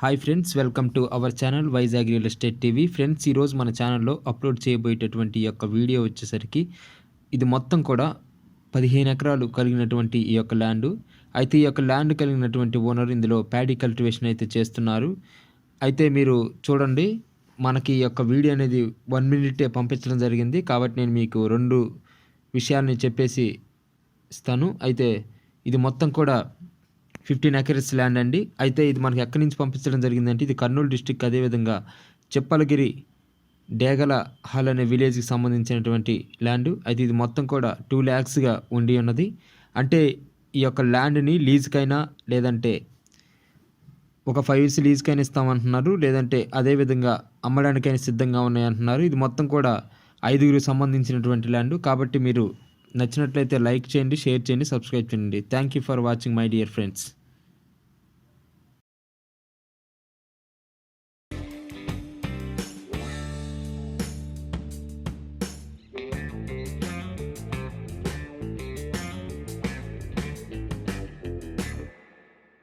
Hi friends welcome to our channel Vizag real estate TV friends ఈరోజు మన ఛానల్లో upload చేయబోయేటటువంటి యొక్క వీడియో వచ్చేసరికి ఇది మొత్తం కూడా పదిహేను ఎకరాలు కలిగినటువంటి ఈ యొక్క ల్యాండ్ అయితే ఈ యొక్క ల్యాండ్ కలిగినటువంటి ఓనర్ ఇందులో ప్యాడీ కల్టివేషన్ అయితే చేస్తున్నారు. అయితే మీరు చూడండి మనకి ఈ యొక్క వీడియో అనేది వన్ మినిటే పంపించడం జరిగింది. కాబట్టి నేను మీకు రెండు విషయాల్ని చెప్పేసి ఇస్తాను. అయితే ఇది మొత్తం కూడా ఫిఫ్టీన్ ఎకర్స్ ల్యాండ్ అండి. అయితే ఇది మనకి ఎక్కడి నుంచి పంపించడం జరిగిందంటే ఇది కర్నూలు డిస్టిక్ అదేవిధంగా చెప్పలగిరి డేగల హాల్ అనే విలేజ్కి సంబంధించినటువంటి ల్యాండ్ అయితే ఇది మొత్తం కూడా టూ ల్యాక్స్గా ఉండి ఉన్నది. అంటే ఈ యొక్క ల్యాండ్ని లీజ్కైనా లేదంటే ఒక ఫైవ్ ఇయర్స్ లీజ్కైనా ఇస్తామంటున్నారు. లేదంటే అదేవిధంగా అమ్మడానికైనా సిద్ధంగా ఉన్నాయంటున్నారు. ఇది మొత్తం కూడా ఐదుగురికి సంబంధించినటువంటి ల్యాండ్ కాబట్టి మీరు నచ్చినట్లయితే లైక్ చేయండి షేర్ చేయండి సబ్స్క్రైబ్ చేయండి. Thank you for watching my dear friends